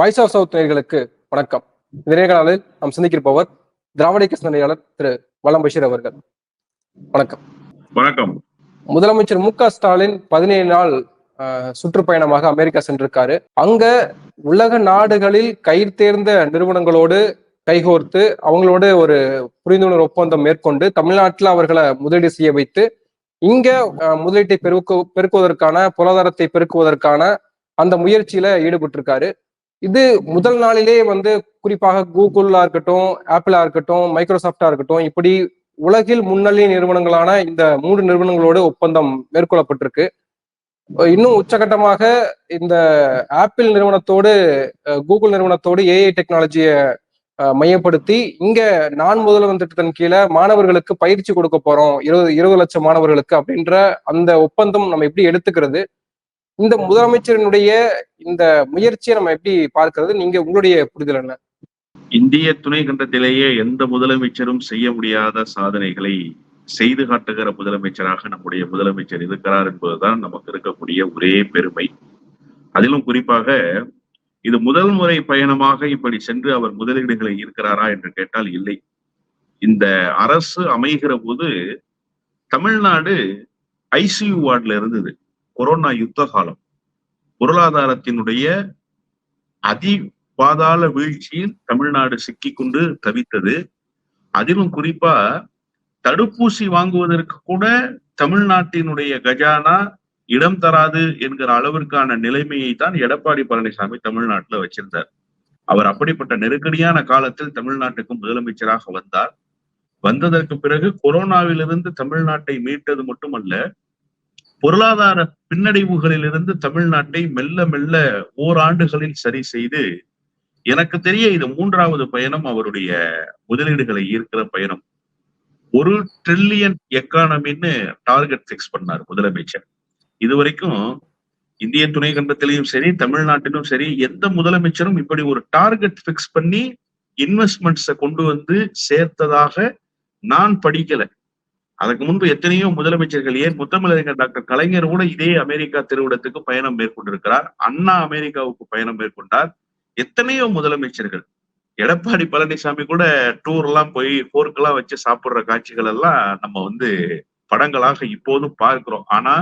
Voice of south நேயர்களுக்கு வணக்கம். இந்த நேர்காணலில் நாம் சந்திக்கிருப்பவர் திராவிட கிருஷ்ண நெறியாளர் திரு வலம் பஷீர் அவர்கள். வணக்கம். வணக்கம். முதலமைச்சர் மு க ஸ்டாலின் பதினேழு நாள் சுற்றுப்பயணமாக அமெரிக்கா சென்றிருக்காரு. அங்க உலக நாடுகளில் கயிர் தேர்ந்த நிறுவனங்களோடு கைகோர்த்து அவங்களோட ஒரு புரிந்துணர்வு ஒப்பந்தம் மேற்கொண்டு தமிழ்நாட்டில் அவர்களை முதலீடு செய்ய வைத்து இங்க முதலீட்டை பெருக்கு பெருக்குவதற்கான பொருளாதாரத்தை பெருக்குவதற்கான அந்த முயற்சியில ஈடுபட்டிருக்காரு. இது முதல் நாளிலே வந்து குறிப்பாக கூகுளா இருக்கட்டும் ஆப்பிளா இருக்கட்டும் மைக்ரோசாஃப்டா இருக்கட்டும் இப்படி உலகில் முன்னணி நிறுவனங்களான இந்த மூன்று நிறுவனங்களோடு ஒப்பந்தம் மேற்கொள்ளப்பட்டிருக்கு. இன்னும் உச்சகட்டமாக இந்த ஆப்பிள் நிறுவனத்தோடு கூகுள் நிறுவனத்தோடு ஏஐ டெக்னாலஜியை மையப்படுத்தி இங்க நான் முதல்வன் திட்டத்தின் கீழே மாணவர்களுக்கு பயிற்சி கொடுக்க போறோம் இருபது இருபது லட்சம் மாணவர்களுக்கு அப்படின்ற அந்த ஒப்பந்தம் நம்ம எப்படி எடுத்துக்கிறது இந்த முதலமைச்சரினுடைய இந்த முயற்சியை நம்ம எப்படி பார்க்கிறது? நீங்க உங்களுடைய புரிதல் என்ன? இந்திய துணை கண்டத்திலேயே எந்த முதலமைச்சரும் செய்ய முடியாத சாதனைகளை செய்து காட்டுகிற முதலமைச்சராக நம்முடைய முதலமைச்சர் இருக்கிறார் என்பதுதான் நமக்கு இருக்கக்கூடிய ஒரே பெருமை. அதிலும் குறிப்பாக இது முதல் முறை பயணமாக இப்படி சென்று அவர் முதலீடுகளை இருக்கிறாரா என்று கேட்டால் இல்லை. இந்த அரசு அமைகிற போது தமிழ்நாடு ஐசியூ வார்டுல இருந்தது. கொரோனா யுத்த காலம். பொருளாதாரத்தினுடைய அதி பாதாள வீழ்ச்சியில் தமிழ்நாடு சிக்கிக்கொண்டு தவித்தது. அதிலும் குறிப்பா தடுப்பூசி வாங்குவதற்கு கூட தமிழ்நாட்டினுடைய கஜானா இடம் தராது என்கிற அளவிற்கான நிலைமையை தான் எடப்பாடி பழனிசாமி தமிழ்நாட்டுல வச்சிருந்தார். அவர் அப்படிப்பட்ட நெருக்கடியான காலத்தில் தமிழ்நாட்டுக்கு முதலமைச்சராக வந்தார். வந்ததற்கு பிறகு கொரோனாவிலிருந்து தமிழ்நாட்டை மீட்டது மட்டுமல்ல பொருளாதார பின்னடைவுகளிலிருந்து தமிழ்நாட்டை மெல்ல மெல்ல ஓராண்டுகளில் சரி செய்து எனக்கு தெரிய இது மூன்றாவது பயணம் அவருடைய முதலீடுகளை ஈர்க்கிற பயணம். ஒரு ட்ரில்லியன் எக்கானமின்னு டார்கெட் பிக்ஸ் பண்ணார் முதலமைச்சர். இதுவரைக்கும் இந்திய துணை கண்டத்திலையும் சரி தமிழ்நாட்டிலும் சரி எந்த முதலமைச்சரும் இப்படி ஒரு டார்கெட் பிக்ஸ் பண்ணி இன்வெஸ்ட்மெண்ட்ஸை கொண்டு வந்து சேர்த்ததாக நான் படிக்கல. அதுக்கு முன்பு எத்தனையோ முதலமைச்சர்கள் ஏன் முத்தமிழறிஞர் டாக்டர் கலைஞர் கூட இதே அமெரிக்கா திருவிடத்துக்கு பயணம் மேற்கொண்டிருக்கிறார். அண்ணா அமெரிக்காவுக்கு பயணம் மேற்கொண்டார். எத்தனையோ முதலமைச்சர்கள் எடப்பாடி பழனிசாமி கூட டூர் எல்லாம் போய் போர்க்கெல்லாம் வச்சு சாப்பிடுற காட்சிகள் எல்லாம் நம்ம வந்து படங்களாக இப்போதும் பார்க்கிறோம். ஆனா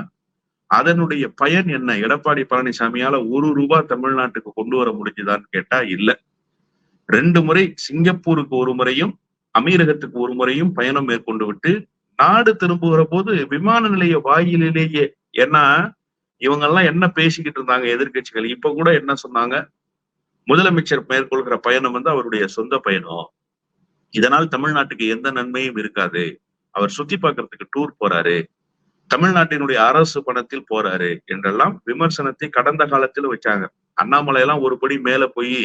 அதனுடைய பயன் என்ன? எடப்பாடி பழனிசாமியால ஒரு ரூபாய் தமிழ்நாட்டுக்கு கொண்டு வர முடிஞ்சுதான்னு கேட்டா இல்ல. ரெண்டு முறை சிங்கப்பூருக்கு ஒரு முறையும் அமீரகத்துக்கு ஒரு முறையும் பயணம் மேற்கொண்டு விட்டு நாடு திரும்புகிற போது விமான நிலைய வாயிலிலேயே ஏன்னா இவங்க எல்லாம் என்ன பேசிக்கிட்டு இருந்தாங்க எதிர்கட்சிகள் இப்ப கூட என்ன சொன்னாங்க? முதலமைச்சர் மேற்கொள்கிற பயணம் வந்து அவருடைய சொந்த பயணம். இதனால் தமிழ்நாட்டுக்கு எந்த நன்மையும் இருக்காது. அவர் சுத்தி பார்க்கறதுக்கு டூர் போறாரு. தமிழ்நாட்டினுடைய அரசு பணத்தில் போறாரு என்றெல்லாம் விமர்சனத்தை கடந்த காலத்தில் வச்சாங்க. அண்ணாமலை எல்லாம் ஒருபடி மேல போய்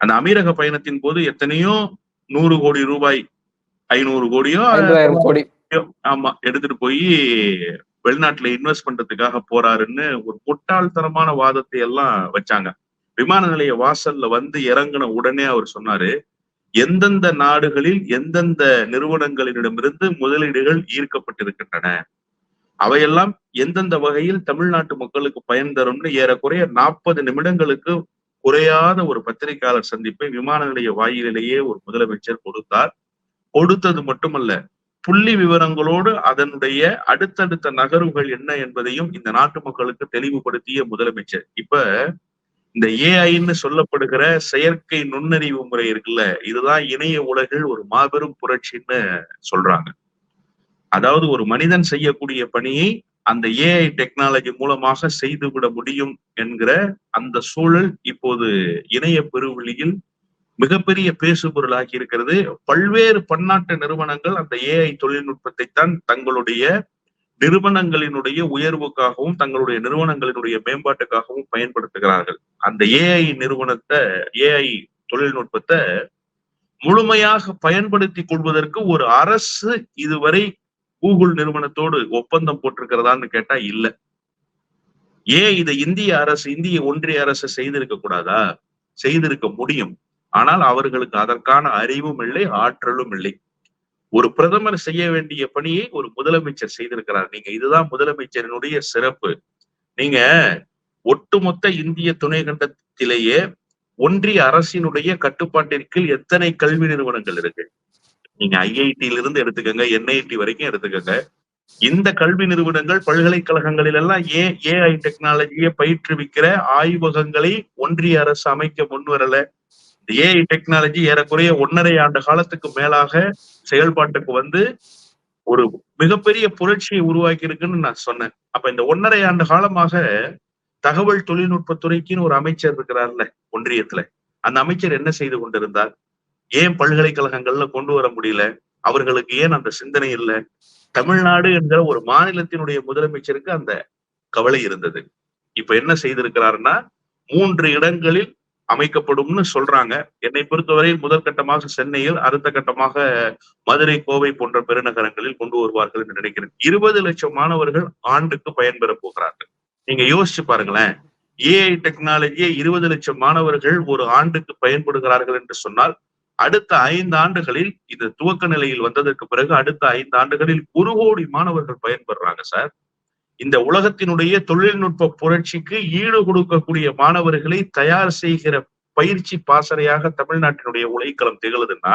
அந்த அமீரக பயணத்தின் போது எத்தனையோ நூறு கோடி ரூபாய் ஐநூறு கோடியோ கோடி. ஆமா எடுத்துட்டு போய் வெளிநாட்டுல இன்வெஸ்ட் பண்றதுக்காக போறாருன்னு ஒரு முட்டாள்தனமான வாதத்தை எல்லாம் வச்சாங்க. விமான நிலைய வாசல்ல வந்து இறங்கின உடனே அவர் சொன்னாரு எந்தெந்த நாடுகளில் எந்தெந்த நிறுவனங்களிடமிருந்து முதலீடுகள் ஈர்க்கப்பட்டிருக்கின்றன? அவையெல்லாம் எந்தெந்த வகையில் தமிழ்நாட்டு மக்களுக்கு பயன் தரும்னு ஏறக்குறைய நாற்பது நிமிடங்களுக்கு குறையாத ஒரு பத்திரிகையாளர் சந்திப்பை விமான நிலைய வாயிலேயே ஒரு முதலமைச்சர் கொடுத்தார். கொடுத்தது மட்டுமல்ல புள்ளி விவரங்களோடு அதனுடைய அடுத்தடுத்த நகர்வுகள் என்ன என்பதையும் இந்த நாட்டு மக்களுக்கு தெளிவுபடுத்திய முதலமைச்சர். இப்ப இந்த ஏஐன்னு சொல்லப்படுகிற செயற்கை நுண்ணறிவு முறை இருக்குல்ல இதுதான் இணைய உலகில் ஒரு மாபெரும் புரட்சின்னு சொல்றாங்க. அதாவது ஒரு மனிதன் செய்யக்கூடிய பணியை அந்த ஏஐ டெக்னாலஜி மூலமாக செய்துவிட முடியும் என்கிற அந்த சூழல் இப்போது இணைய பெருவெளியில் மிகப்பெரிய பேசுபொருளாகி இருக்கிறது. பல்வேறு பன்னாட்டு நிறுவனங்கள் அந்த ஏஐ தொழில்நுட்பத்தை தான் தங்களுடைய நிறுவனங்களினுடைய உயர்வுக்காகவும் தங்களுடைய நிறுவனங்களினுடைய மேம்பாட்டுக்காகவும் பயன்படுத்துகிறார்கள். அந்த ஏஐ நிறுவனத்தை ஏஐ தொழில்நுட்பத்தை முழுமையாக பயன்படுத்தி கொள்வதற்கு ஒரு அரசு இதுவரை கூகுள் நிறுவனத்தோடு ஒப்பந்தம் போட்டிருக்கிறதான்னு கேட்டா இல்ல. ஏன் இதை இந்திய அரசு இந்திய ஒன்றிய அரசு செய்திருக்க கூடாதா செய்திருக்க முடியும். ஆனால் அவர்களுக்கு அதற்கான அறிவும் இல்லை ஆற்றலும் இல்லை. ஒரு பிரதமர் செய்ய வேண்டிய பணியை ஒரு முதலமைச்சர் செய்திருக்கிறார். நீங்க இதுதான் முதலமைச்சரினுடைய சிறப்பு. நீங்க ஒட்டுமொத்த இந்திய துணை கண்டத்திலேயே ஒன்றிய அரசினுடைய கட்டுப்பாட்டிற்கு எத்தனை கல்வி நிறுவனங்கள் இருக்கு? நீங்க ஐஐடியில இருந்து எடுத்துக்கோங்க என்ஐடி வரைக்கும் எடுத்துக்கோங்க. இந்த கல்வி நிறுவனங்கள் பல்கலைக்கழகங்களில் எல்லாம் ஏ ஏஐ டெக்னாலஜியை பயிற்றுவிக்கிற ஆய்வகங்களை ஒன்றிய அரசு அமைக்க முன்வரல. இந்த ஏஐ டெக்னாலஜி ஏறக்குறைய ஒன்னரை ஆண்டு காலத்துக்கு மேலாக செயல்பாட்டுக்கு வந்து ஒரு மிகப்பெரிய புரட்சியை உருவாக்கி இருக்குன்னு நான் சொன்னேன். அப்ப இந்த ஒன்னரை ஆண்டு காலமாக தகவல் தொழில்நுட்பத்துறைக்குன்னு ஒரு அமைச்சர் இருக்கிறார்ல ஒன்றியத்துல. அந்த அமைச்சர் என்ன செய்து கொண்டிருந்தார்? ஏன் பல்கலைக்கழகங்கள்ல கொண்டு வர முடியல? அவர்களுக்கு ஏன் அந்த சிந்தனை இல்லை? தமிழ்நாடு என்கிற ஒரு மாநிலத்தினுடைய முதலமைச்சருக்கு அந்த கவலை இருந்தது. இப்ப என்ன செய்திருக்கிறாருன்னா மூன்று இடங்களில் அமைக்கப்படும்னு சொல்றாங்க. என்னை பொறுத்தவரையில் முதற்கட்டமாக சென்னையில் அடுத்த கட்டமாக மதுரை கோவை போன்ற பெருநகரங்களில் கொண்டு வருவார்கள் என்று நினைக்கிறேன். இருபது லட்சம் மாணவர்கள் ஆண்டுக்கு பயன்பெற போகிறார்கள். நீங்க யோசிச்சு பாருங்களேன். ஏஐ டெக்னாலஜியை இருபது லட்சம் மாணவர்கள் ஒரு ஆண்டுக்கு பயன்படுகிறார்கள் என்று சொன்னால் அடுத்த ஐந்து ஆண்டுகளில் இது துவக்க நிலையில் வந்ததற்கு பிறகு அடுத்த ஐந்து ஆண்டுகளில் ஒரு கோடி மாணவர்கள் பயன்பெறாங்க சார். இந்த உலகத்தினுடைய தொழில்நுட்ப புரட்சிக்கு ஈடு கொடுக்கக்கூடிய மாணவர்களை தயார் செய்கிற பயிற்சி பாசறையாக தமிழ்நாட்டினுடைய உழைக்களம் திகழுதுன்னா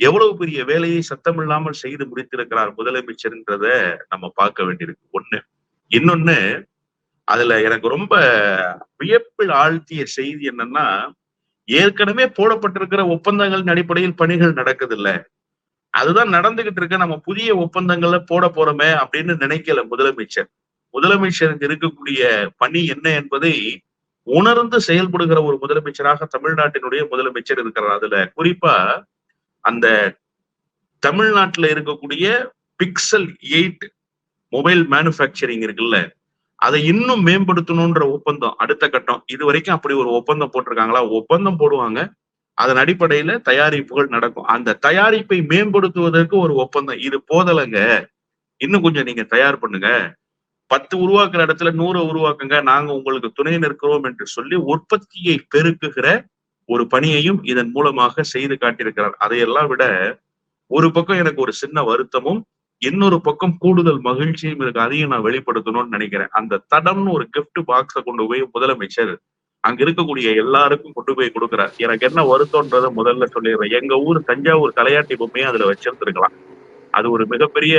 எவ்வளவு பெரிய வேலையை சத்தமில்லாமல் செய்து முடித்திருக்கிறார் முதலமைச்சர்ன்றத நம்ம பார்க்க வேண்டியிருக்கு. ஒண்ணு. இன்னொன்னு அதுல எனக்கு ரொம்ப வியப்பில் ஆழ்த்திய செய்தி என்னன்னா ஏற்கனவே போடப்பட்டிருக்கிற ஒப்பந்தங்களின் அடிப்படையில் பணிகள் நடக்குது அதுதான் நடந்துகிட்டு இருக்க நம்ம புதிய ஒப்பந்தங்கள்ல போட போறோமே அப்படின்னு நினைக்கல முதலமைச்சர். முதலமைச்சருக்கு இருக்கக்கூடிய பணி என்ன என்பதை உணர்ந்து செயல்படுகிற ஒரு முதலமைச்சராக தமிழ்நாட்டினுடைய முதலமைச்சர் இருக்கிறார். அதுல குறிப்பா அந்த தமிழ்நாட்டுல இருக்கக்கூடிய பிக்சல் எயிட் மொபைல் மேனுஃபேக்சரிங் இருக்குல்ல அதை இன்னும் மேம்படுத்தணும்ன்ற ஒப்பந்தம் அடுத்த கட்டம். இது வரைக்கும் அப்படி ஒரு ஒப்பந்தம் போட்டிருக்காங்களா? ஒப்பந்தம் போடுவாங்க. அதன் அடிப்படையில தயாரிப்புகள் நடக்கும். அந்த தயாரிப்பை மேம்படுத்துவதற்கு ஒரு ஒப்பந்தம். இது போதலைங்க இன்னும் கொஞ்சம் நீங்க தயார் பண்ணுங்க. பத்து உருவாக்குற இடத்துல நூறு உருவாக்குங்க. நாங்க உங்களுக்கு துணை நிற்கிறோம் என்று சொல்லி உற்பத்தியை பெருக்குகிற ஒரு பணியையும் இதன் மூலமாக செய்து காட்டியிருக்கிறார். அதையெல்லாம் விட ஒரு பக்கம் எனக்கு ஒரு சின்ன வருத்தமும் இன்னொரு பக்கம் கூடுதல் மகிழ்ச்சியும் இருக்கு. அதையும் நான் வெளிப்படுத்தணும்னு நினைக்கிறேன். அந்த தடம்னு ஒரு கிஃப்ட் பாக்ஸை கொண்டு போய் முதலமைச்சர் அங்க இருக்கக்கூடிய எல்லாருக்கும் கொண்டு போய் கொடுக்குறார். எனக்கு என்ன வருத்தம்ன்றத முதல்ல சொல்லிடுறேன். எங்க ஊர் தஞ்சாவூர் தலையாட்டி பொம்மையை அதுல வச்சிருந்துருக்கலாம். அது ஒரு மிகப்பெரிய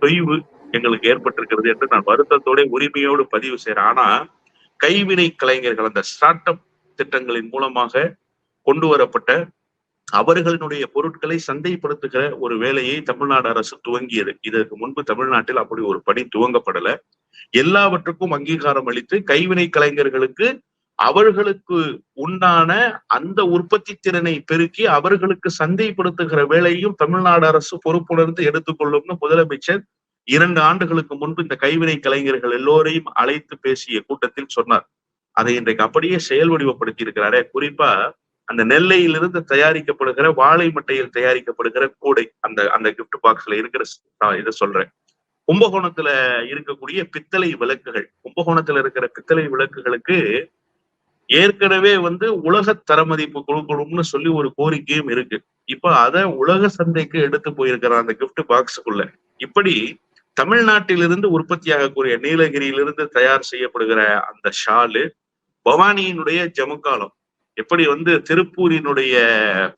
தொய்வு. எங்களுக்கு ஏற்பட்டிருக்கிறது என்று நான் வருத்தத்தோட உரிமையோடு பதிவு செய்யறேன் ஆனா கைவினை கலைஞர்கள் அந்த ஸ்டார்ட் அப் திட்டங்களின் மூலமாக கொண்டு வரப்பட்ட அவர்களினுடைய பொருட்களை சந்தைப்படுத்துகிற ஒரு வேலையை தமிழ்நாடு அரசு துவங்கியது. இதற்கு முன்பு தமிழ்நாட்டில் அப்படி ஒரு பணி துவங்கப்படல. எல்லாவற்றுக்கும் அங்கீகாரம் அளித்து கைவினை கலைஞர்களுக்கு அவர்களுக்கு உண்டான அந்த உற்பத்தி திறனை பெருக்கி அவர்களுக்கு சந்தைப்படுத்துகிற வேலையும் தமிழ்நாடு அரசு பொறுப்புணர்ந்து எடுத்துக்கொள்ளும்னு முதலமைச்சர் இரண்டு ஆண்டுகளுக்கு முன்பு இந்த கைவினை கலைஞர்கள் எல்லோரையும் அழைத்து பேசிய கூட்டத்தில் சொன்னார். அதை இன்றைக்கு அப்படியே செயல் வடிவப்படுத்தி இருக்கிறாரே குறிப்பா அந்த நெல்லையிலிருந்து தயாரிக்கப்படுகிற வாழை மட்டையில் தயாரிக்கப்படுகிற கூடை அந்த அந்த கிஃப்ட் பாக்ஸ்ல இருக்கிற இதை சொல்றேன். கும்பகோணத்துல இருக்கக்கூடிய பித்தளை விளக்குகள் கும்பகோணத்துல இருக்கிற பித்தளை விளக்குகளுக்கு ஏற்கனவே வந்து உலக தரமதிப்பு கொடுக்கணும்னு சொல்லி ஒரு கோரிக்கையும் இருக்கு. இப்ப அத உலக சந்தைக்கு எடுத்து போயிருக்கிறான் அந்த கிஃப்ட் பாக்ஸுக்குள்ள இப்படி தமிழ்நாட்டிலிருந்து உற்பத்தியாகக்கூடிய நீலகிரியிலிருந்து தயார் செய்யப்படுகிற அந்த ஷாலு பவானியினுடைய ஜமுக்காலம் எப்படி வந்து திருப்பூரினுடைய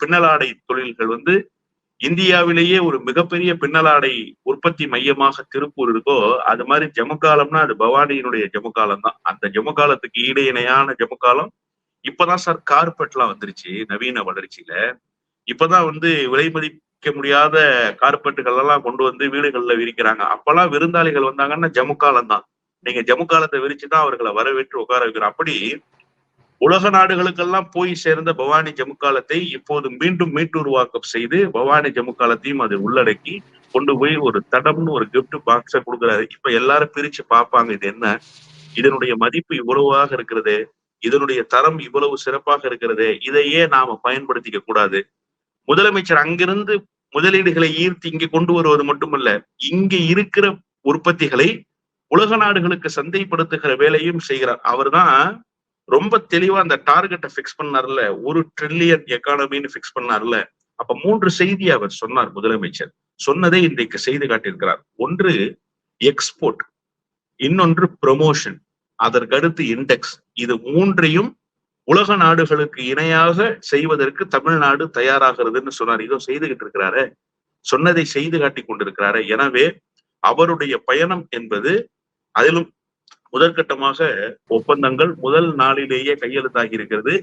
பின்னலாடை தொழில்கள் வந்து இந்தியாவிலேயே ஒரு மிகப்பெரிய பின்னலாடை உற்பத்தி மையமாக திருப்பூர் இருக்கோ அது மாதிரி ஜமுக்காலம்னா அது பவானியினுடைய ஜமுக்காலம் தான் அந்த ஜமுக்காலத்துக்கு ஈடு இணையான ஜமுக்காலம் இப்பதான் சார் கார்பெட்லாம் வந்துருச்சு நவீன வளர்ச்சியில. இப்பதான் வந்து விலை மதிக்க முடியாத கார்பெட்டுகள் எல்லாம் கொண்டு வந்து வீடுகள்ல விரிக்கிறாங்க. அப்பெல்லாம் விருந்தாளிகள் வந்தாங்கன்னா ஜமுக்காலம் தான் நீங்க ஜமுக்காலத்தை விரிச்சுதான் அவர்களை வரவேற்று உட்கார வைக்கிறோம் அப்படி உலக நாடுகளுக்கெல்லாம் போய் சேர்ந்த பவானி ஜமுக்காலத்தை இப்போது மீண்டும் மீட்டுருவாக்கம் செய்து பவானி ஜமுக்காலத்தையும் அதை உள்ளடக்கி கொண்டு போய் ஒரு தடம்னு ஒரு கிஃப்ட் பாக்ஸ கொடுக்குறாரு. இப்ப எல்லாரும் பிரிச்சு பார்ப்பாங்க இது என்ன? இதனுடைய மதிப்பு இவ்வளவாக இருக்கிறது. இதனுடைய தரம் இவ்வளவு சிறப்பாக இருக்கிறது. இதையே நாம பயன்படுத்திக்க கூடாது. முதலமைச்சர் அங்கிருந்து முதலீடுகளை ஈர்த்து இங்கே கொண்டு வருவது மட்டுமல்ல இங்க இருக்கிற உற்பத்திகளை உலக நாடுகளுக்கு சந்தைப்படுத்துகிற வேலையும் செய்கிறார். அவர்தான் ரொம்ப தெளிவா அந்த டார்கெட்டை பிக்ஸ் பண்ணார்ல. ஒரு ட்ரில்லியன் எக்கானமின்னு பிக்ஸ் பண்ணார்ல. அப்ப மூன்று செய்தி அவர் சொன்னார் முதலமைச்சர். சொன்னதை இன்றைக்கு செய்து காட்டியிருக்கிறார். ஒன்று எக்ஸ்போர்ட் இன்னொன்று ப்ரொமோஷன் அதற்கடுத்து இண்டெக்ஸ் இது மூன்றையும் உலக நாடுகளுக்கு இணையாக செய்வதற்கு தமிழ்நாடு தயாராகிறதுன்னு சொன்னார். இதோ செய்துகிட்டு இருக்கிறாரு. சொன்னதை செய்து காட்டி கொண்டிருக்கிறாரு. எனவே அவருடைய பயணம் என்பது அதிலும் முதற்கட்டமாக ஒப்பந்தங்கள் முதல் நாளிலேயே கையெழுத்தாகி இருக்கிறது.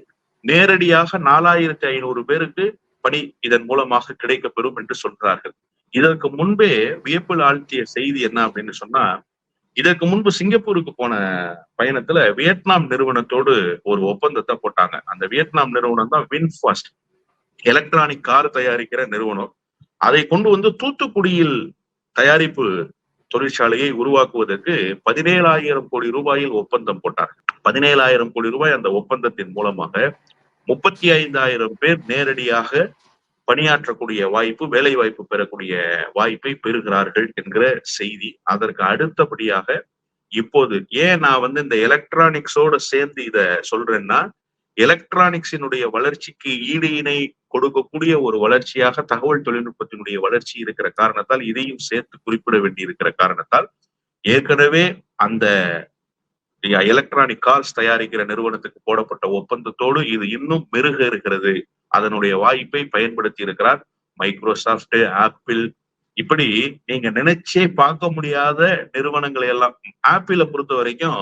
நேரடியாக நாலாயிரத்தி ஐநூறு பேருக்கு பணி இதன் மூலமாக கிடைக்கப்பெறும் என்று சொல்கிறார்கள் இதற்கு முன்பே வியப்பில் ஆழ்த்திய செய்தி என்ன அப்படின்னு சொன்னா இதற்கு முன்பு சிங்கப்பூருக்கு போன பயணத்துல வியட்நாம் நிறுவனத்தோடு ஒரு ஒப்பந்தத்தை போட்டாங்க. அந்த வியட்நாம் நிறுவனம் தான் வின்ஃபாஸ்ட் எலக்ட்ரானிக் கார் தயாரிக்கிற நிறுவனம். அதை கொண்டு வந்து தூத்துக்குடியில் தயாரிப்பு தொழிற்சாலையை உருவாக்குவதற்கு பதினேழாயிரம் கோடி ரூபாயில் ஒப்பந்தம் போட்டார் பதினேழாயிரம் கோடி ரூபாய் அந்த ஒப்பந்தத்தின் மூலமாக முப்பத்தி ஐந்தாயிரம் பேர் நேரடியாக பணியாற்றக்கூடிய வாய்ப்பு வேலை வாய்ப்பு பெறக்கூடிய வாய்ப்பை பெறுகிறார்கள் என்கிற செய்தி. அதற்கு அடுத்தபடியாக இப்போது ஏன் நான் வந்து இந்த எலக்ட்ரானிக்ஸோட சேர்ந்து இத சொல்றேன்னா எலக்ட்ரானிக்ஸினுடைய வளர்ச்சிக்கு ஈடு இணை கொடுக்கக்கூடிய ஒரு வளர்ச்சியாக தகவல் தொழில்நுட்பத்தினுடைய வளர்ச்சி இருக்கிற காரணத்தால் இதையும் சேர்த்து குறிப்பிட வேண்டி இருக்கிற காரணத்தால் ஏற்கனவே அந்த எலக்ட்ரானிக் கார்ஸ் தயாரிக்கிற நிறுவனத்துக்கு போடப்பட்ட ஒப்பந்தத்தோடு இது இன்னும் மெருகேறுகிறது. அதனுடைய வாய்ப்பை பயன்படுத்தி இருக்கிறார். மைக்ரோசாஃப்ட் ஆப்பிள் இப்படி நீங்க நினைச்சே பார்க்க முடியாத நிறுவனங்களை எல்லாம் ஆப்பிளை பொறுத்த வரைக்கும்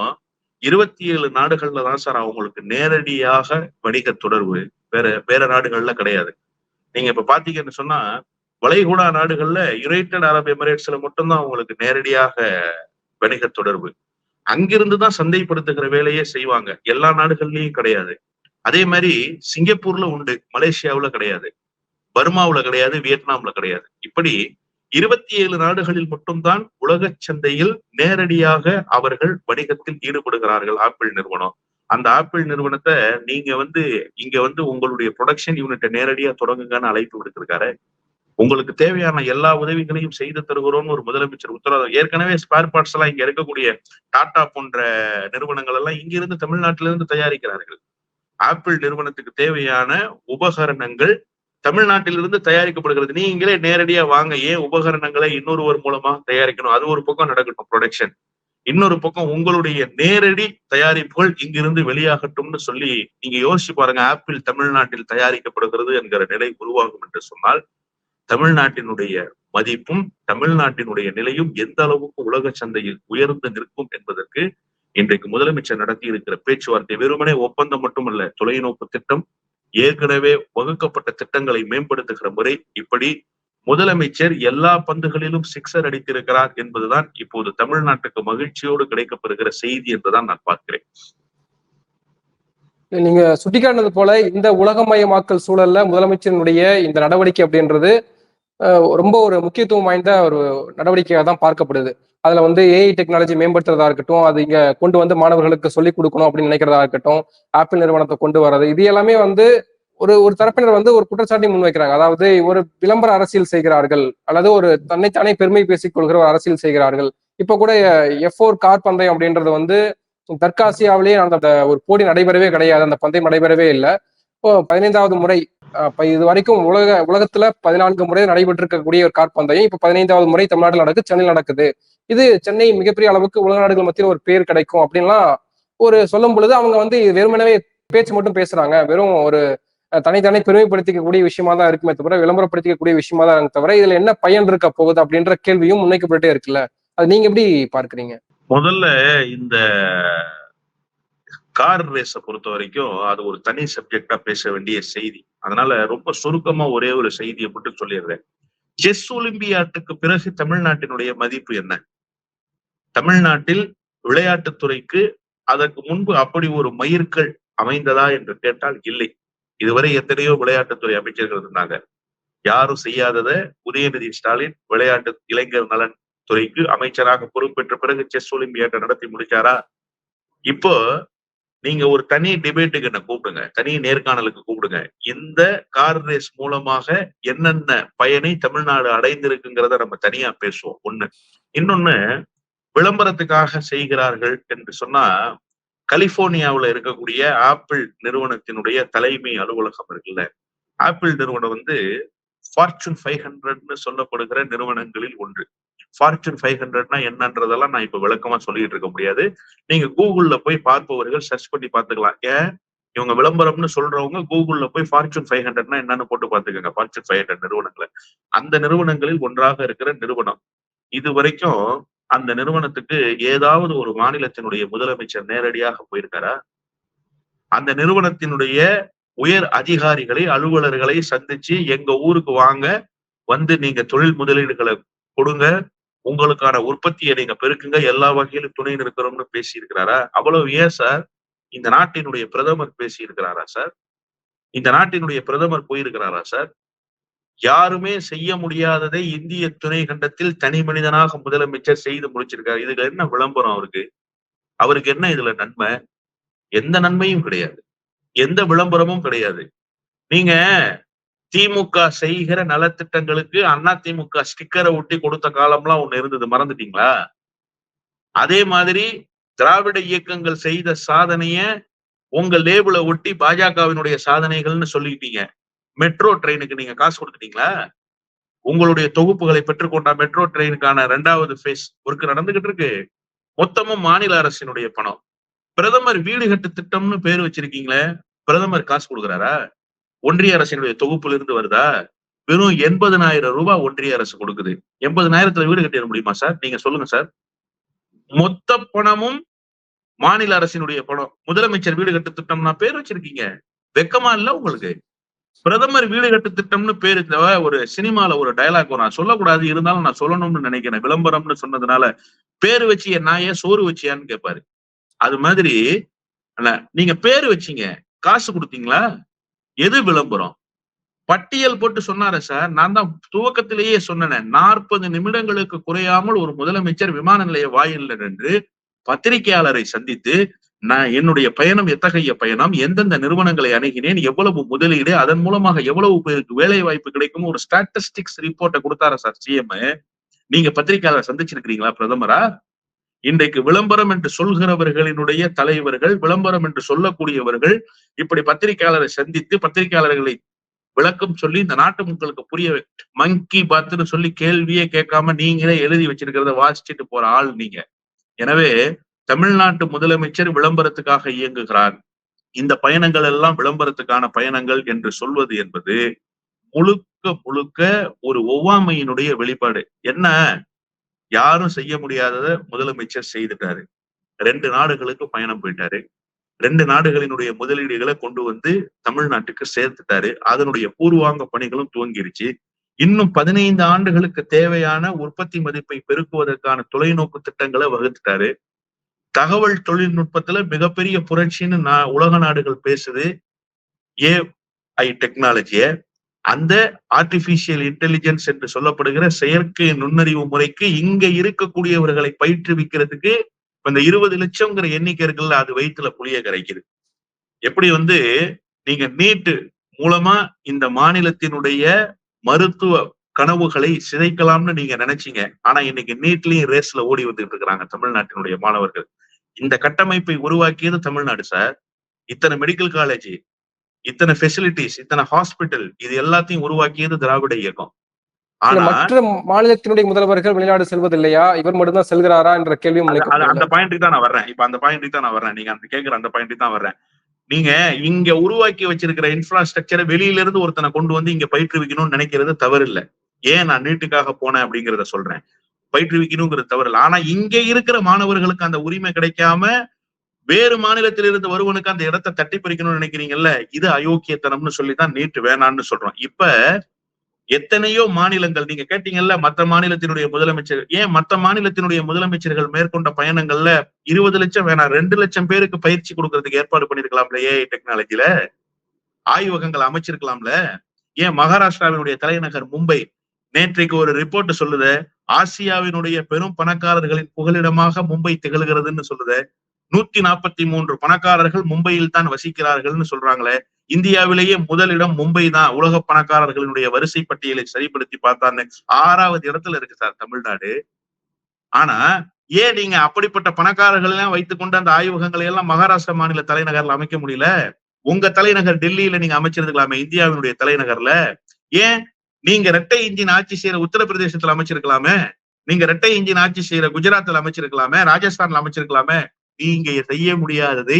இருபத்தி ஏழு நாடுகள்ல தான் சார் அவங்களுக்கு நேரடியாக வணிக தொடர்பு. வேற வேற நாடுகள்ல கிடையாது. நீங்க இப்ப பாத்தீங்கன்னு சொன்னா வளைகுடா நாடுகள்ல யுனைடெட் அரப் எமிரேட்ஸ்ல மட்டும்தான் அவங்களுக்கு நேரடியாக வணிக தொடர்பு. அங்கிருந்து தான் சந்தைப்படுத்துகிற வேலையே செய்வாங்க. எல்லா நாடுகள்லயும் கிடையாது. அதே மாதிரி சிங்கப்பூர்ல உண்டு மலேசியாவுல கிடையாது. பர்மாவுல கிடையாது வியட்நாம்ல கிடையாது. இப்படி இருபத்தி ஏழு நாடுகளில் மட்டும்தான் உலக சந்தையில் நேரடியாக அவர்கள் வணிகத்தில் ஈடுபடுகிறார்கள் ஆப்பிள் நிறுவனம். அந்த ஆப்பிள் நிறுவனத்தை நீங்க வந்து இங்க வந்து உங்களுடைய ப்ரொடக்ஷன் யூனிட்டை நேரடியா தொடங்குங்கன்னு அழைப்பு விடுத்திருக்காரு. உங்களுக்கு தேவையான எல்லா உதவிகளையும் செய்து தருகிறோம்னு ஒரு முதலமைச்சர் உத்தரவாதம் ஏற்கனவே ஸ்பேர் பார்ட்ஸ் எல்லாம் இங்க இருக்கக்கூடிய டாடா போன்ற நிறுவனங்கள் எல்லாம் இங்கிருந்து தமிழ்நாட்டிலிருந்து தயாரிக்கிறார்கள். ஆப்பிள் நிறுவனத்துக்கு தேவையான உபகரணங்கள் தமிழ்நாட்டிலிருந்து தயாரிக்கப்படுகிறது. நீங்களே நேரடியா வாங்க. ஏன் உபகரணங்களை இன்னொருவர் மூலமா தயாரிக்கணும்? அது ஒரு பக்கம் நடக்கட்டும் ப்ரொடக்ஷன் இன்னொரு பக்கம் உங்களுடைய நேரடி தயாரிப்புகள் இங்கிருந்து வெளியாகட்டும்னு சொல்லி நீங்க யோசிச்சு பாருங்க. ஆப்பிள் தமிழ்நாட்டில் தயாரிக்கப்படுகிறது என்கிற நிலை உருவாகும் என்று சொன்னால் தமிழ்நாட்டினுடைய மதிப்பும் தமிழ்நாட்டினுடைய நிலையும் எந்த அளவுக்கு உலக சந்தையில் உயர்ந்து நிற்கும் என்பதற்கு இன்றைக்கு முதலமைச்சர் நடத்தி இருக்கிற பேச்சுவார்த்தை வெறுமனே ஒப்பந்தம் மட்டுமல்ல தொலைநோக்கு திட்டம் ஏற்கனவே வகுக்கப்பட்ட திட்டங்களை மேம்படுத்துகிற முறை இப்படி முதலமைச்சர் எல்லா பந்துகளிலும் சிக்ஸர் அடித்திருக்கிறார் என்பதுதான் இப்போது தமிழ்நாட்டுக்கு மகிழ்ச்சியோடு கிடைக்கப்பெறுகிற செய்தி என்றுதான் நான் பார்க்கிறேன். நீங்க சுட்டிக்காட்டினது போல இந்த உலகமயமாக்கல் சூழல்ல முதலமைச்சரினுடைய இந்த நடவடிக்கை அப்படின்றது ரொம்ப ஒரு முக்கியத்துவம் வாய்ந்த ஒரு நடவடிக்கையாக தான் பார்க்கப்படுது. அதுல வந்து ஏஐ டெக்னாலஜி மேம்படுத்துறதா இருக்கட்டும் அது இங்க கொண்டு வந்து மாணவர்களுக்கு சொல்லிக் கொடுக்கணும் அப்படின்னு நினைக்கிறதா இருக்கட்டும் ஆப்பிள் நிறுவனத்தை கொண்டு வர்றது இது எல்லாமே வந்து ஒரு ஒரு தரப்பினர் வந்து ஒரு குற்றச்சாட்டை முன்வைக்கிறாங்க. அதாவது ஒரு விளம்பர அரசியல் செய்கிறார்கள் அல்லது ஒரு தன்னைத்தானே பெருமை பேசிக் கொள்கிற ஒரு அரசியல் செய்கிறார்கள். இப்ப கூட எஃப் ஓர் கார் பந்தயம் அப்படின்றது வந்து தெற்காசியாவிலேயே அந்த ஒரு போட்டி நடைபெறவே கிடையாது அந்த பந்தயம் நடைபெறவே இல்லை. இப்போ பதினைந்தாவது முறை இப்ப இது வரைக்கும் உலக உலகத்துல பதினான்கு முறை நடைபெற்றிருக்கக்கூடிய ஒரு காற்பந்தயம். இப்ப பதினைந்தாவது முறை தமிழ்நாட்டில் நடக்குது சென்னையில் நடக்குது. இது சென்னை மிகப்பெரிய அளவுக்கு உலக நாடுகள் மத்தியில் ஒரு பேர் கிடைக்கும் அப்படின்லாம் ஒரு சொல்லும் பொழுது அவங்க வந்து வெறுமனவே பேச்சு மட்டும் பேசுறாங்க. வெறும் ஒரு தனித்தனி பெருமைப்படுத்திக்கக்கூடிய விஷயமா தான் இருக்குமே தவிர விளம்பரப்படுத்திக்கக்கூடிய விஷயமா தான் தவிர இதுல என்ன பயன் இருக்க போகுது அப்படின்ற கேள்வியும் முன்வைக்கப்பட்டே இருக்குல்ல. அது நீங்க எப்படி பார்க்கறீங்க? முதல்ல இந்த கார் ரேஸை பொறுத்த வரைக்கும் அது ஒரு தனி சப்ஜெக்டா பேச வேண்டிய செய்தி. அதனால ரொம்ப சுருக்கமா ஒரே ஒரு செய்தியை மட்டும் சொல்லிடுறேன். செஸ் ஒலிம்பியாட்டுக்கு பிறகு தமிழ்நாட்டினுடைய மதிப்பு என்ன? தமிழ்நாட்டில் விளையாட்டுத்துறைக்கு அதற்கு முன்பு அப்படி ஒரு மயிர்கள் அமைந்ததா என்று கேட்டால் இல்லை. இதுவரை எத்தனையோ விளையாட்டுத்துறை அமைச்சர்கள் இருந்தாங்க. யாரும் செய்யாதத உதயநிதி ஸ்டாலின் விளையாட்டு இளைஞர் நலன் துறைக்கு அமைச்சராக பொறுப்பேற்ற பிறகு செஸ் ஒலிம்பியாட்டை நடத்தி முடிச்சாரா? இப்போ நீங்க ஒரு தனி டிபேட்டுக்கு என்ன கூப்பிடுங்க. தனி நேர்காணலுக்கு கூப்பிடுங்க. இந்த கார் ரேஸ் மூலமாக என்னென்ன பயனை தமிழ்நாடு அடைந்திருக்குங்கிறத நம்ம தனியா பேசுவோம். ஒண்ணு. இன்னொன்னு விளம்பரத்துக்காக செய்கிறார்கள் என்று சொன்னா கலிபோர்னியாவில் இருக்கக்கூடிய ஆப்பிள் நிறுவனத்தினுடைய தலைமை அலுவலகம் இருக்குல்ல. ஆப்பிள் நிறுவனம் வந்து ஃபார்ச்சூன் ஃபைவ் ஹண்ட்ரட்னு சொல்லப்படுகிற நிறுவனங்களில் ஒன்று. ஃபார்ச்சூன் ஃபைவ் ஹண்ட்ரட்னா என்னன்றதெல்லாம் நான் இப்ப விளக்கமா சொல்லிட்டு இருக்க முடியாது. நீங்க கூகுள்ல போய் பார்ப்பவர்கள் சர்ச் பண்ணி பார்த்துக்கலாம். ஏன்? இவங்க விளம்பரம்னு சொல்றவங்க கூகுள்ல போய் ஃபார்ச்சூன் ஃபைவ் ஹண்ட்ரட்னா என்னன்னு போட்டு பாத்துக்கோங்க ஃபார்ச்சூன் ஃபைவ் ஹண்ட்ரட் நிறுவனங்களை. அந்த நிறுவனங்களில் ஒன்றாக இருக்கிற நிறுவனம். இது வரைக்கும் அந்த நிறுவனத்துக்கு ஏதாவது ஒரு மாநிலத்தினுடைய முதலமைச்சர் நேரடியாக போயிருக்காரா? அந்த நிறுவனத்தினுடைய உயர் அதிகாரிகளை அலுவலர்களை சந்திச்சு எங்க ஊருக்கு வாங்க வந்து நீங்க தொழில் முதலீடுகளை கொடுங்க. உங்களுக்கான உற்பத்தியை நீங்க பெருக்குங்க. எல்லா வகையிலும் துணை நிற்கிறோம்னு பேசியிருக்கிறாரா? அவ்வளவு ஏன் சார்? இந்த நாட்டினுடைய பிரதமர் பேசியிருக்கிறாரா சார்? இந்த நாட்டினுடைய பிரதமர் போயிருக்கிறாரா சார்? யாருமே செய்ய முடியாததை இந்திய துணை கண்டத்தில் தனி மனிதனாக முதலமைச்சர் செய்து முடிச்சிருக்காரு. இதுல என்ன விளம்பரம் அவருக்கு? அவருக்கு என்ன இதுல நன்மை? எந்த நன்மையும் கிடையாது. எந்த விளம்பரமும் கிடையாது. நீங்க திமுக செய்கிற நலத்திட்டங்களுக்கு அண்ணா திமுக ஸ்டிக்கரை ஒட்டி கொடுத்த காலம்லாம் ஒண்ணு இருந்தது. மறந்துட்டீங்களா? அதே மாதிரி திராவிட இயக்கங்கள் செய்த சாதனைய உங்க லேபிள ஒட்டி பாஜகவினுடைய சாதனைகள்னு சொல்லிட்டீங்க மெட்ரோ ட்ரெயினுக்கு நீங்க காசு கொடுத்துட்டீங்களா? உங்களுடைய தொகுப்புகளை பெற்றுக்கொண்ட மெட்ரோ ட்ரெயினுக்கான ரெண்டாவது ஃபேஸ் ஒர்க் நடந்துகிட்டு இருக்கு. மொத்தமும் மாநில அரசினுடைய பணம். பிரதமர் வீடு கட்டு திட்டம்னு பேர் வச்சிருக்கீங்களே பிரதமர் காசு கொடுக்குறாரா? ஒன்றிய அரசினுடைய தொகுப்புல இருந்து வருதா? வெறும் எண்பதனாயிரம் ரூபாய் ஒன்றிய அரசு கொடுக்குது. எண்பதனாயிரத்துல வீடு கட்டிட முடியுமா சார்? நீங்க சொல்லுங்க சார். மொத்த பணமும் மாநில அரசினுடைய பணம். முதலமைச்சர் வீடு கட்டு திட்டம்னா பேர் வச்சிருக்கீங்க. வெக்கமா இல்ல உங்களுக்கு? பிரதமர் வீடு கட்டு திட்டம்னு பேரு ஒரு சினிமால ஒரு டயலாக் நான் சொல்லக்கூடாது. இருந்தாலும் நான் சொல்லணும்னு நினைக்கிறேன். விளம்பரம்னு சொன்னதுனால பேரு நான் ஏன் சோறு வச்சியான்னு கேட்பாரு அது மாதிரி நீங்க பேரு வச்சீங்க. காசு கொடுத்தீங்களா? எது விளம்பரம்? பட்டியல் போட்டு சொன்னாரு சார் நான் தான் துவக்கத்திலேயே சொன்னேன். நாற்பது நிமிடங்களுக்கு குறையாமல் ஒரு முதலமைச்சர் விமான நிலைய வாயில்ல நின்று பத்திரிகையாளரை சந்தித்து நான் என்னுடைய பயணம் எத்தகைய பயணம்? எந்தெந்த நிறுவனங்களை அணுகினேன்? எவ்வளவு முதலீடு? அதன் மூலமாக எவ்வளவு பேருக்கு வேலை வாய்ப்பு கிடைக்கும் ஒரு ஸ்டாட்டிஸ்டிக்ஸ் ரிப்போர்ட்டை கொடுத்தாரா சார் சிஎம் நீங்க பத்திரிகையாளர் சந்திச்சிருக்கிறீங்களா பிரதமரா? இன்றைக்கு விளம்பரம் என்று சொல்கிறவர்களினுடைய தலைவர்கள் விளம்பரம் என்று சொல்லக்கூடியவர்கள் இப்படி பத்திரிகையாளரை சந்தித்து பத்திரிகையாளர்களை விளக்கம் சொல்லி இந்த நாட்டு மக்களுக்கு புரிய மங்கி பாத்துன்னு சொல்லி கேள்வியே கேட்காம நீங்களே எழுதி வச்சிருக்கிறத வாசிச்சுட்டு போற ஆள் நீங்க. எனவே தமிழ்நாட்டு முதலமைச்சர் விளம்பரத்துக்காக இயங்குகிறார். இந்த பயணங்கள் எல்லாம் விளம்பரத்துக்கான பயணங்கள் என்று சொல்வது என்பது முழுக்க முழுக்க ஒரு ஒவ்வாமையினுடைய வெளிப்பாடு. என்ன? யாரும் செய்ய முடியாததை முதலமைச்சர் செய்துட்டாரு. ரெண்டு நாடுகளுக்கு பயணம் போயிட்டாரு. ரெண்டு நாடுகளினுடைய முதலீடுகளை கொண்டு வந்து தமிழ்நாட்டுக்கு சேர்த்துட்டாரு. அதனுடைய பூர்வாங்க பணிகளும் துவங்கிருச்சு. இன்னும் பதினைந்து ஆண்டுகளுக்கு தேவையான உற்பத்தி மதிப்பை பெருக்குவதற்கான தொலைநோக்கு திட்டங்களை வகுத்துட்டாரு. தகவல் தொழில்நுட்பத்துல மிகப்பெரிய புரட்சின்னு நான் உலக நாடுகள் பேசுது. ஏ ஐ டெக்னாலஜியை. அந்த ஆர்டிபிஷியல் இன்டெலிஜென்ஸ் என்று சொல்லப்படுகிற செயற்கை நுண்ணறிவு முறைக்கு இங்க இருக்கக்கூடியவர்களை பயிற்றுவிக்கிறதுக்கு இந்த இருபது லட்சம்ங்கிற எண்ணிக்கை இருக்குல்ல அது வயிற்றுல புளிய கரைக்குது. எப்படி வந்து நீங்க நீட்டு மூலமா இந்த மாநிலத்தினுடைய மருத்துவ கனவுகளை சிதைக்கலாம்னு நீங்க நினைச்சீங்க. ஆனா இன்னைக்கு நீட்லயும் ரேஸ்ல ஓடி வந்துட்டு இருக்கிறாங்க தமிழ்நாட்டினுடைய மாணவர்கள். இந்த கட்டமைப்பை உருவாக்கியது தமிழ்நாடு சார். இத்தனை மெடிக்கல் காலேஜ் இத்தனை ஃபெசிலிட்டிஸ் இத்தனை ஹாஸ்பிட்டல் இது எல்லாத்தையும் உருவாக்கியது திராவிட இயக்கம். ஆனா மற்ற மாநிலத்தினுடைய முதல்வர்கள் வெளிநாடு செல்வதில்லையா? இவர் மட்டும்தான் செல்கிறாரா என்ற முன்வைக்கப்படுகிறது. அந்த பாயிண்ட்டுக்கு தான் நான் வர்றேன். இப்ப அந்த பாயிண்ட்டுக்கு தான் நான் வர்றேன். நீங்க அந்த கேக்குற அந்த பாயிண்ட்டுக்கு தான் வர்றேன். நீங்க இங்க உருவாக்கி வச்சிருக்கிற இன்ஃப்ராஸ்ட்ரக்சரை வெளியில இருந்து ஒருத்தனை கொண்டு வந்து இங்க பயிற்றுவிக்கணும்னு நினைக்கிறது தவறு இல்ல ஏன் நான் நீட்டுக்காக போனேன் அப்படிங்கறத சொல்றேன். பயிற்றுவிக்கணுங்கிறது தவறு இல்ல ஆனா இங்க இருக்கிற மாணவர்களுக்கு அந்த உரிமை கிடைக்காம வேறு மாநிலத்திலிருந்து வருவனுக்கு அந்த இடத்தை தட்டி பறிக்கணும்னு நினைக்கிறீங்கல்ல இது அயோக்கியத்தனம்னு சொல்லிதான் நீட்டு வேணான்னு சொல்றோம். இப்ப எத்தனையோ மாநிலங்கள் நீங்க கேட்டீங்கல்ல மத்த மாநிலத்தினுடைய முதலமைச்சர் ஏன் மத்த மாநிலத்தினுடைய முதலமைச்சர்கள் மேற்கொண்ட பயணங்கள்ல இருபது லட்சம் வேணாம் ரெண்டு லட்சம் பேருக்கு பயிற்சி கொடுக்கறதுக்கு ஏற்பாடு பண்ணிருக்கலாம்ல ஏஐ டெக்னாலஜில ஆய்வகங்கள் அமைச்சிருக்கலாம்ல? ஏன் மகாராஷ்டிராவினுடைய தலைநகர் மும்பை நேற்றைக்கு ஒரு ரிப்போர்ட் சொல்லுது ஆசியாவினுடைய பெரும் பணக்காரர்களின் புகலிடமாக மும்பை திகழ்கிறதுன்னு சொல்லுது நூத்தி நாற்பத்தி மூன்று பணக்காரர்கள் மும்பையில் தான் வசிக்கிறார்கள்னு சொல்றாங்களே இந்தியாவிலேயே முதலிடம் மும்பை தான். உலக பணக்காரர்களினுடைய வரிசை பட்டியலை சரிப்படுத்தி பார்த்தான்னு ஆறாவது இடத்துல இருக்கு சார் தமிழ்நாடு. ஆனா ஏன் நீங்க அப்படிப்பட்ட பணக்காரர்கள் எல்லாம் வைத்துக்கொண்டு அந்த ஆய்வகங்களை எல்லாம் மகாராஷ்டிரா மாநில தலைநகர்ல அமைக்க முடியல? உங்க தலைநகர் டெல்லியில நீங்க அமைச்சிருக்கலாமே இந்தியாவினுடைய தலைநகர்ல. ஏன்? நீங்க ரெட்டை இன்ஜின் ஆட்சி செய்யற உத்தரப்பிரதேசத்துல அமைச்சிருக்கலாமே. நீங்க ரெட்டை இன்ஜின் ஆட்சி செய்யற குஜராத்ல அமைச்சிருக்கலாமே ராஜஸ்தான்ல அமைச்சிருக்கலாமே. நீங்க செய்ய முடியாததை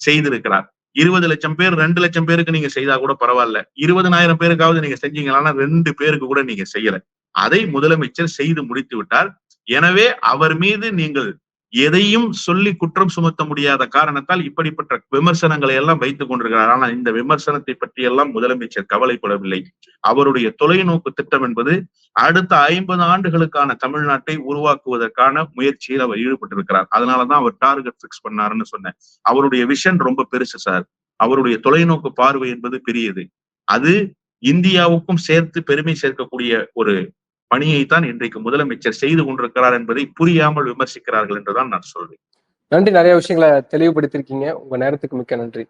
செய்திருக்கிறார். இருபது லட்சம் பேர் ரெண்டு லட்சம் பேருக்கு நீங்க செய்தா கூட பரவாயில்ல. இருபதனாயிரம் பேருக்காவது நீங்க செஞ்சீங்களான்னா ரெண்டு பேருக்கு கூட நீங்க செய்யல. அதை முதலமைச்சர் செய்து முடித்து விட்டார். எனவே அவர் மீது நீங்கள் எதையும் சொல்லி குற்றம் சுமத்த முடியாத காரணத்தால் இப்படிப்பட்ட விமர்சனங்களை எல்லாம் வைத்துக் கொண்டிருக்கிறார். ஆனால் இந்த விமர்சனத்தை பற்றி எல்லாம் முதலமைச்சர் கவலைப்படவில்லை. அவருடைய தொலைநோக்கு திட்டம் என்பது அடுத்த ஐம்பது ஆண்டுகளுக்கான தமிழ்நாட்டை உருவாக்குவதற்கான முயற்சியில் அவர் ஈடுபட்டிருக்கிறார். அதனாலதான் அவர் டார்கெட் பிக்ஸ் பண்ணாருன்னு சொன்னேன். அவருடைய விஷன் ரொம்ப பெருசு சார். அவருடைய தொலைநோக்கு பார்வை என்பது பெரியது. அது இந்தியாவுக்கும் சேர்த்து பெருமை சேர்க்கக்கூடிய ஒரு பணியைத்தான் இன்றைக்கு முதலமைச்சர் செய்து கொண்டிருக்கிறார் என்பதை புரியாமல் விமர்சிக்கிறார்கள் என்றுதான் நான் சொல்வேன். நன்றி. நிறைய விஷயங்களை தெளிவுபடுத்திருக்கீங்க உங்க நேரத்துக்கு மிக்க நன்றி.